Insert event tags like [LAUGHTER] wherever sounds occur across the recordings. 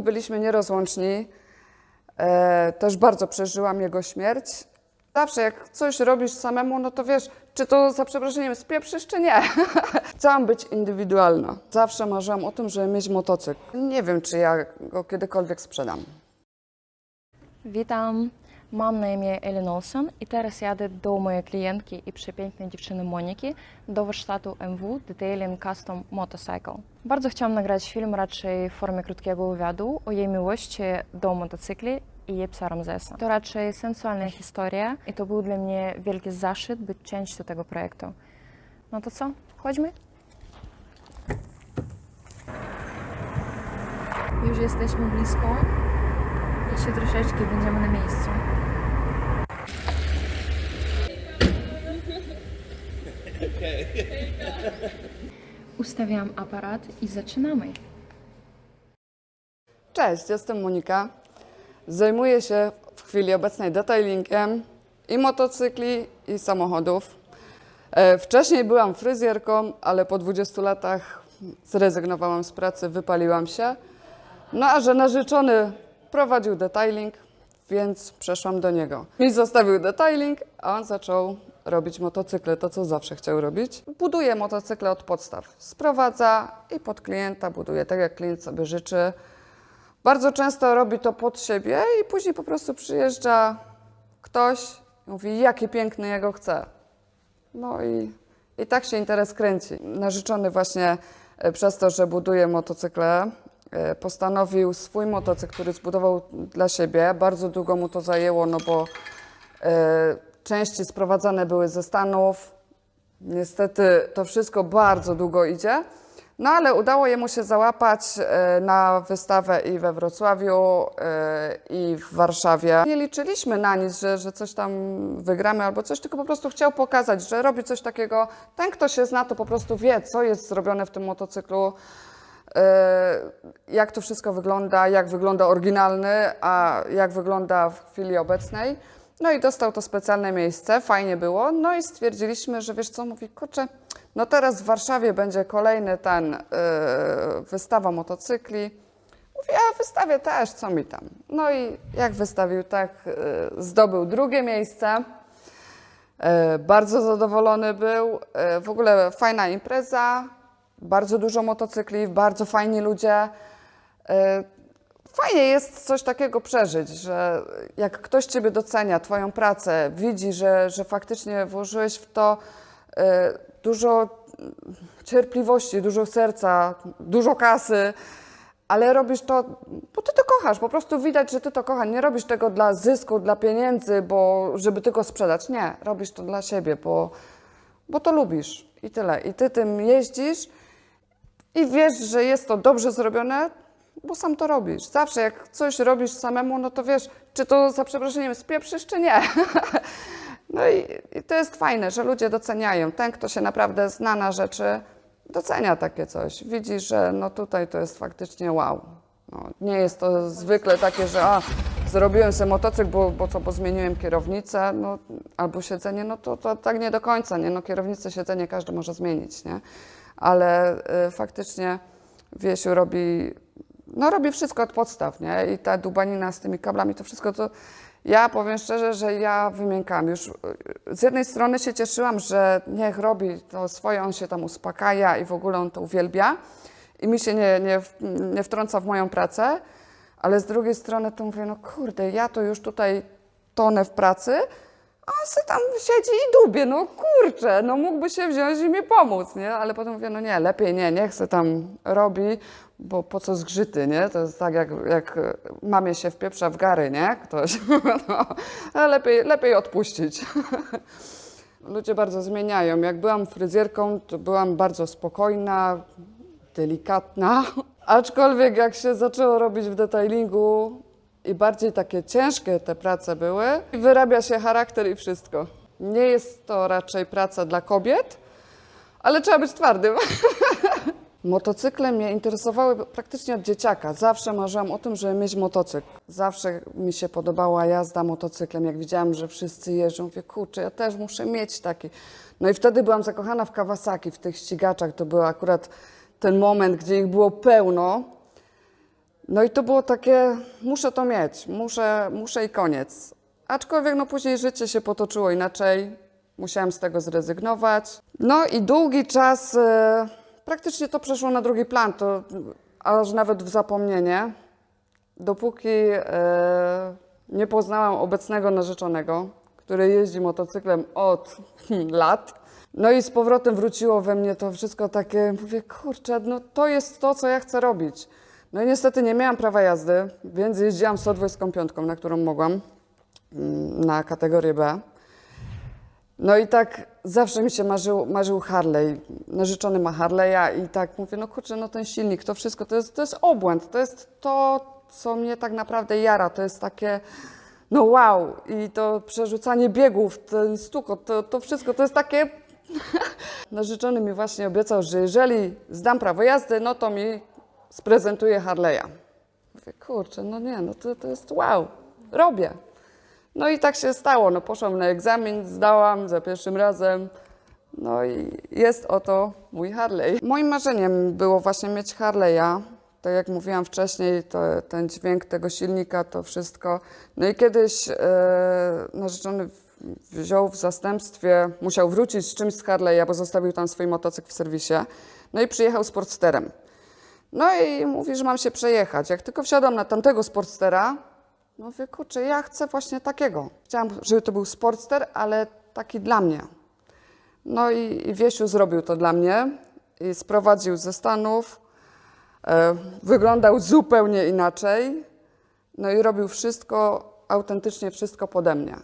my byliśmy nierozłączni. E, też bardzo przeżyłam jego śmierć. Zawsze jak coś robisz samemu, no to wiesz, czy to za przeproszeniem spieprzysz, czy nie. [LAUGHS] Chciałam być indywidualna. Zawsze marzyłam o tym, żeby mieć motocykl. Nie wiem, czy ja go kiedykolwiek sprzedam. Witam, mam na imię Elin Olsen i teraz jadę do mojej klientki i przepięknej dziewczyny Moniki do warsztatu MW Detailing Custom Motorcycle. Bardzo chciałam nagrać film raczej w formie krótkiego wywiadu o jej miłości do motocykli i jej psa Ramzesa. To raczej sensualna historia i to był dla mnie wielki zaszczyt być częścią tego projektu. No to co, chodźmy? Już jesteśmy blisko. Jeszcze troszeczkę będziemy na miejscu. Ustawiam aparat i zaczynamy. Cześć, jestem Monika. Zajmuję się w chwili obecnej detailingiem i motocykli, i samochodów. E, Wcześniej byłam fryzjerką, ale po 20 latach zrezygnowałam z pracy, wypaliłam się. No a że narzeczony prowadził detailing, więc przeszłam do niego. Mi zostawił detailing, a on zaczął robić motocykle, to co zawsze chciał robić. Buduje motocykle od podstaw. Sprowadza i pod klienta buduje, tak jak klient sobie życzy. Bardzo często robi to pod siebie i później po prostu przyjeżdża ktoś i mówi, jaki piękny jego chce. No i, i tak się interes kręci. Narzeczony właśnie e, przez to, że buduje motocykle, e, postanowił swój motocykl, który zbudował dla siebie. Bardzo długo mu to zajęło, no bo e, części sprowadzane były ze Stanów. Niestety to wszystko bardzo długo idzie. No ale udało jemu się załapać e, na wystawę i we Wrocławiu, e, i w Warszawie. Nie liczyliśmy na nic, że, że coś tam wygramy albo coś, tylko po prostu chciał pokazać, że robi coś takiego. Ten, kto się zna, to po prostu wie, co jest zrobione w tym motocyklu, e, jak to wszystko wygląda, jak wygląda oryginalny, a jak wygląda w chwili obecnej. No i dostał to specjalne miejsce, fajnie było. No i stwierdziliśmy, że wiesz co, mówi, kurczę, no teraz w Warszawie będzie kolejny ten, yy, wystawa motocykli. Mówię, a wystawię też, co mi tam. No i jak wystawił, tak yy, zdobył drugie miejsce. E, Bardzo zadowolony był. E, W ogóle fajna impreza, bardzo dużo motocykli, bardzo fajni ludzie. Fajnie jest coś takiego przeżyć, że jak ktoś Ciebie docenia, Twoją pracę, widzi, że, że faktycznie włożyłeś w to e, dużo cierpliwości, dużo serca, dużo kasy, ale robisz to, bo ty to kochasz. Po prostu widać, że ty to kochasz. Nie robisz tego dla zysku, dla pieniędzy, bo żeby tylko sprzedać. Nie, robisz to dla siebie, bo, bo to lubisz i tyle. I ty tym jeździsz i wiesz, że jest to dobrze zrobione, bo sam to robisz. Zawsze jak coś robisz samemu, no to wiesz, czy to za przeproszeniem spieprzysz, czy nie. [LAUGHS] No i, i to jest fajne, że ludzie doceniają. Ten, kto się naprawdę zna na rzeczy, docenia takie coś. Widzi, że no tutaj to jest faktycznie wow. No, nie jest to zwykle takie, że a, zrobiłem sobie motocykl, bo, bo co, bo zmieniłem kierownicę no, albo siedzenie, no to, to tak nie do końca, nie? No kierownicę, siedzenie każdy może zmienić, nie? Ale y, faktycznie Wiesiu robi, no robi wszystko od podstaw, nie? I ta dubanina z tymi kablami, to wszystko to... Ja powiem szczerze, że ja wymiękam. Już z jednej strony się cieszyłam, że niech robi to swoje, on się tam uspokaja i w ogóle on to uwielbia i mi się nie, nie, nie wtrąca w moją pracę, ale z drugiej strony to mówię, no kurde, ja to już tutaj tonę w pracy, a se tam siedzi i dubie, no kurczę, no mógłby się wziąć i mi pomóc, nie? Ale potem mówię, no nie, lepiej nie, niech se tam robi, bo po co zgrzyty, nie? To jest tak, jak, jak mamie się wpieprza w gary, nie? Ktoś, [LAUGHS] no, lepiej, lepiej odpuścić. [LAUGHS] Ludzie bardzo zmieniają. Jak byłam fryzjerką, to byłam bardzo spokojna, delikatna. [LAUGHS] Aczkolwiek jak się zaczęło robić w detailingu i bardziej takie ciężkie te prace były, wyrabia się charakter i wszystko. Nie jest to raczej praca dla kobiet, ale trzeba być twardym. [LAUGHS] Motocykle mnie interesowały praktycznie od dzieciaka. Zawsze marzyłam o tym, żeby mieć motocykl. Zawsze mi się podobała jazda motocyklem. Jak widziałam, że wszyscy jeżdżą, mówię, kurczę, ja też muszę mieć taki. No i wtedy byłam zakochana w Kawasaki, w tych ścigaczach. To był akurat ten moment, gdzie ich było pełno. No i to było takie, muszę to mieć, muszę, muszę i koniec. Aczkolwiek no później życie się potoczyło inaczej, musiałam z tego zrezygnować. No i długi czas e, praktycznie to przeszło na drugi plan, to aż nawet w zapomnienie, dopóki e, nie poznałam obecnego narzeczonego, który jeździ motocyklem od [LAUGHS] lat. No i z powrotem wróciło we mnie to wszystko takie, mówię, kurczę, no to jest to, co ja chcę robić. No i niestety nie miałam prawa jazdy, więc jeździłam 125, na którą mogłam, mm, na kategorię B. No i tak zawsze mi się marzył, marzył Harley. Narzeczony ma Harley'a i tak mówię, no kurczę, no ten silnik, to wszystko, to jest, to jest obłęd, to jest to, co mnie tak naprawdę jara, to jest takie, no wow, i to przerzucanie biegów, ten stukot, to, to wszystko, to jest takie... [LAUGHS] Narzeczony mi właśnie obiecał, że jeżeli zdam prawo jazdy, no to mi sprezentuje Harley'a. Mówię, kurczę, no nie, no to, to jest wow, robię. No i tak się stało. No poszłam na egzamin, zdałam za pierwszym razem. No i jest oto mój Harley. Moim marzeniem było właśnie mieć Harley'a. Tak jak mówiłam wcześniej, to ten dźwięk tego silnika, to wszystko. No i kiedyś e, narzeczony wziął w zastępstwie, musiał wrócić z czymś z Harley'a, bo zostawił tam swój motocykl w serwisie. No i przyjechał Sportsterem. No i mówi, że mam się przejechać. Jak tylko wsiadam na tamtego Sportstera, no mówię, kurczę, ja chcę właśnie takiego. Chciałam, żeby to był Sportster, ale taki dla mnie. No i, i Wiesiu zrobił to dla mnie i sprowadził ze Stanów. E, wyglądał zupełnie inaczej. No i robił wszystko, autentycznie wszystko pode mnie.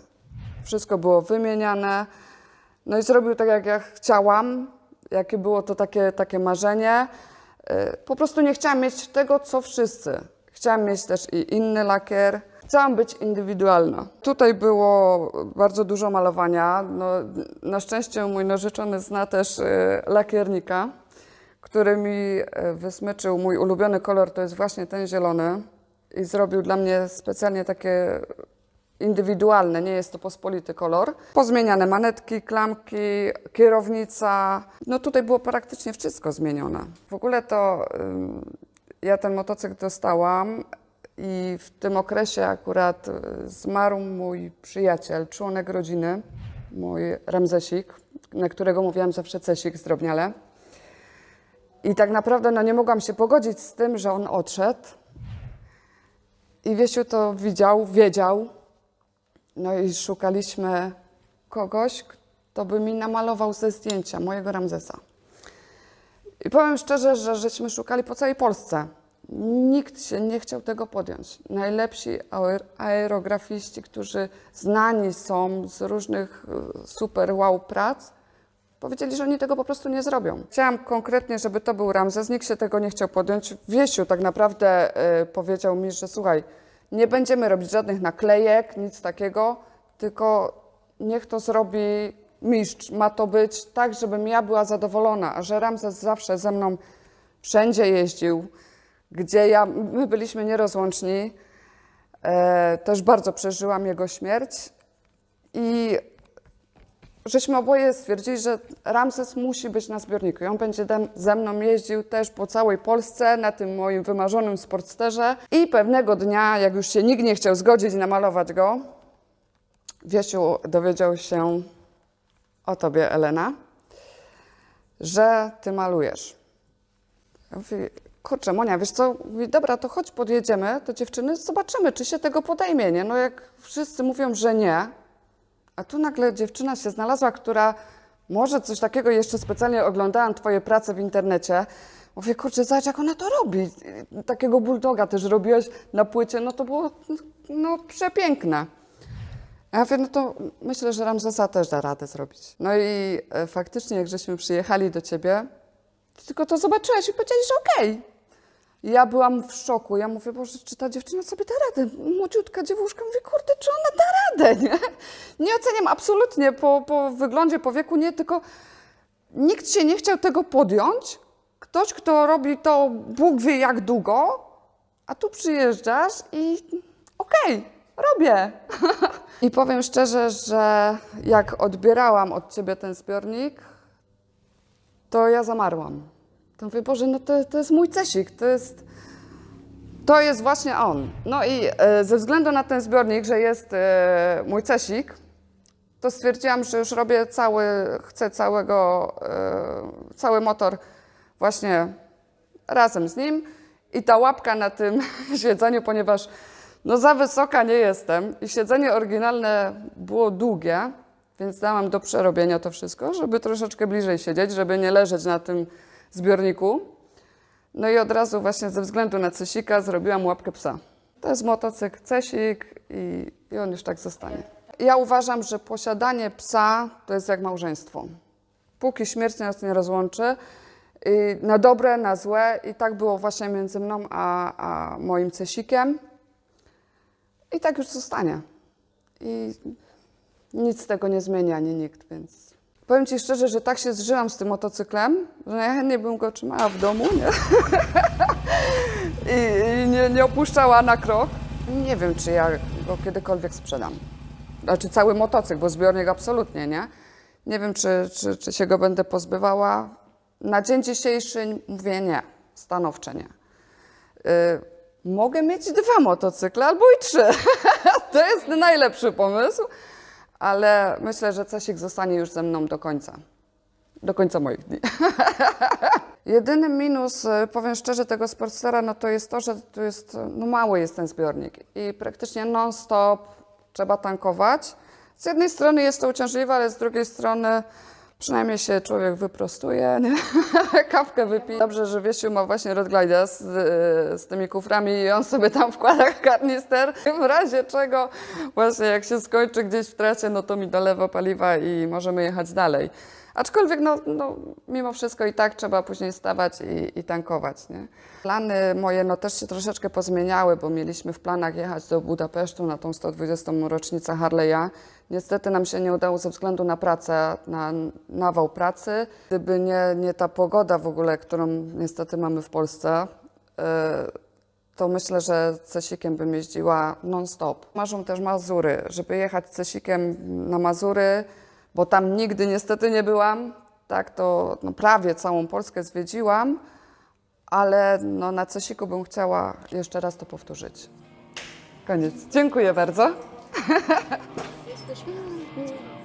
Wszystko było wymieniane. No i zrobił tak, jak ja chciałam, jakie było to takie, takie marzenie. E, Po prostu nie chciałam mieć tego, co wszyscy. Chciałam mieć też i inny lakier. Chciałam być indywidualna. Tutaj było bardzo dużo malowania. No, na szczęście mój narzeczony zna też e, lakiernika, który mi e, wysmyczył mój ulubiony kolor, to jest właśnie ten zielony. I zrobił dla mnie specjalnie takie indywidualne, nie jest to pospolity kolor. Pozmieniane manetki, klamki, kierownica. No tutaj było praktycznie wszystko zmienione. W ogóle to ja ten motocykl dostałam i w tym okresie akurat y, zmarł mój przyjaciel, członek rodziny, mój Ramzesik, na którego mówiłam zawsze Cesik zdrobniale. I tak naprawdę no, nie mogłam się pogodzić z tym, że on odszedł. I Wiesiu to widział, wiedział. No i szukaliśmy kogoś, kto by mi namalował ze zdjęcia mojego Ramzesa. I powiem szczerze, że żeśmy szukali po całej Polsce. Nikt się nie chciał tego podjąć. Najlepsi aer- aerografiści, którzy znani są z różnych y, super wow prac, powiedzieli, że oni tego po prostu nie zrobią. Chciałam konkretnie, żeby to był Ramzes. Nikt się tego nie chciał podjąć. Wiesiu tak naprawdę y, powiedział mi, że słuchaj, nie będziemy robić żadnych naklejek, nic takiego, tylko niech to zrobi mistrz. Ma to być tak, żebym ja była zadowolona, a że Ramzes zawsze ze mną wszędzie jeździł, gdzie ja, my byliśmy nierozłączni. E, też bardzo przeżyłam jego śmierć i żeśmy oboje stwierdzili, że Ramses musi być na zbiorniku. I on będzie ze mną jeździł też po całej Polsce na tym moim wymarzonym sportsterze. I pewnego dnia, jak już się nikt nie chciał zgodzić namalować go, Wiesiu dowiedział się o tobie, Elena, że ty malujesz. Ja mówię, kurczę, Monia, wiesz co? Mówi, dobra, to chodź, podjedziemy do dziewczyny, zobaczymy, czy się tego podejmie, nie? No jak wszyscy mówią, że nie, a tu nagle dziewczyna się znalazła, która może coś takiego, jeszcze specjalnie oglądałam twoje prace w internecie. Mówię, kurczę, zobacz, jak ona to robi. Takiego bulldoga też robiłaś na płycie, no to było no, przepiękne. A ja mówię, no to myślę, że Ramzesa też da radę zrobić. No i e, faktycznie, jak żeśmy przyjechali do ciebie, tylko to zobaczyłaś i powiedziałeś, że okej. Ja byłam w szoku. Ja mówię, Boże, czy ta dziewczyna sobie da radę? Młodziutka dziewuszka. Mówię, kurde, czy ona da radę, nie? [LAUGHS] Nie oceniam absolutnie po, po wyglądzie, po wieku, nie, tylko nikt się nie chciał tego podjąć. Ktoś, kto robi to Bóg wie jak długo, a tu przyjeżdżasz i okej, robię. [LAUGHS] I powiem szczerze, że jak odbierałam od ciebie ten zbiornik, to ja zamarłam. To mówię, Boże, no to, to jest mój cesik, to jest, To jest właśnie on. No i e, ze względu na ten zbiornik, że jest e, mój cesik, to stwierdziłam, że już robię cały, chcę całego, e, cały motor właśnie razem z nim i ta łapka na tym [LAUGHS] siedzeniu, ponieważ no za wysoka nie jestem i siedzenie oryginalne było długie, więc dałam do przerobienia to wszystko, żeby troszeczkę bliżej siedzieć, żeby nie leżeć na tym zbiorniku. No i od razu właśnie ze względu na Cesika zrobiłam łapkę psa. To jest motocykl Cesik i, i on już tak zostanie. Ja uważam, że posiadanie psa to jest jak małżeństwo. Póki śmierć nas nie rozłączy, i na dobre, na złe i tak było właśnie między mną a, a moim Cesikiem. I tak już zostanie. I nic z tego nie zmienia, ani nikt, więc... Powiem Ci szczerze, że tak się zżyłam z tym motocyklem, że najchętniej bym go trzymała w domu, nie? I, i nie, nie opuszczała na krok. Nie wiem, czy ja go kiedykolwiek sprzedam. Znaczy cały motocykl, bo zbiornik absolutnie, nie? Nie wiem, czy, czy, czy się go będę pozbywała. Na dzień dzisiejszy mówię nie, stanowcze nie. Y, mogę mieć dwa motocykle albo i trzy. [LAUGHS] to jest najlepszy pomysł, ale myślę, że Cesik zostanie już ze mną do końca. Do końca moich dni. [LAUGHS] Jedyny minus, y, powiem szczerze, tego Sportstera, no to jest to, że tu jest, no mały jest ten zbiornik i praktycznie non-stop trzeba tankować. Z jednej strony jest to uciążliwe, ale z drugiej strony przynajmniej się człowiek wyprostuje, [LAUGHS] kawkę wypije. Dobrze, że Wiesiu ma właśnie Rodglida z, z tymi kuframi i on sobie tam wkłada karnister. W razie czego właśnie jak się skończy gdzieś w trasie, no to mi dolewa paliwa i możemy jechać dalej. Aczkolwiek no, no, mimo wszystko i tak trzeba później stawać i, i tankować. Nie? Plany moje no, też się troszeczkę pozmieniały, bo mieliśmy w planach jechać do Budapesztu na tą 120. rocznicę Harley'a. Niestety nam się nie udało ze względu na pracę, na nawał pracy. Gdyby nie, nie ta pogoda w ogóle, którą niestety mamy w Polsce, yy, to myślę, że Cesikiem bym jeździła non-stop. Marzą też Mazury, żeby jechać Cesikiem na Mazury, bo tam nigdy niestety nie byłam. Tak, to no, prawie całą Polskę zwiedziłam, ale no, na Cesiku bym chciała jeszcze raz to powtórzyć. Koniec. Dziękuję bardzo. [LAUGHS] 我去嗯。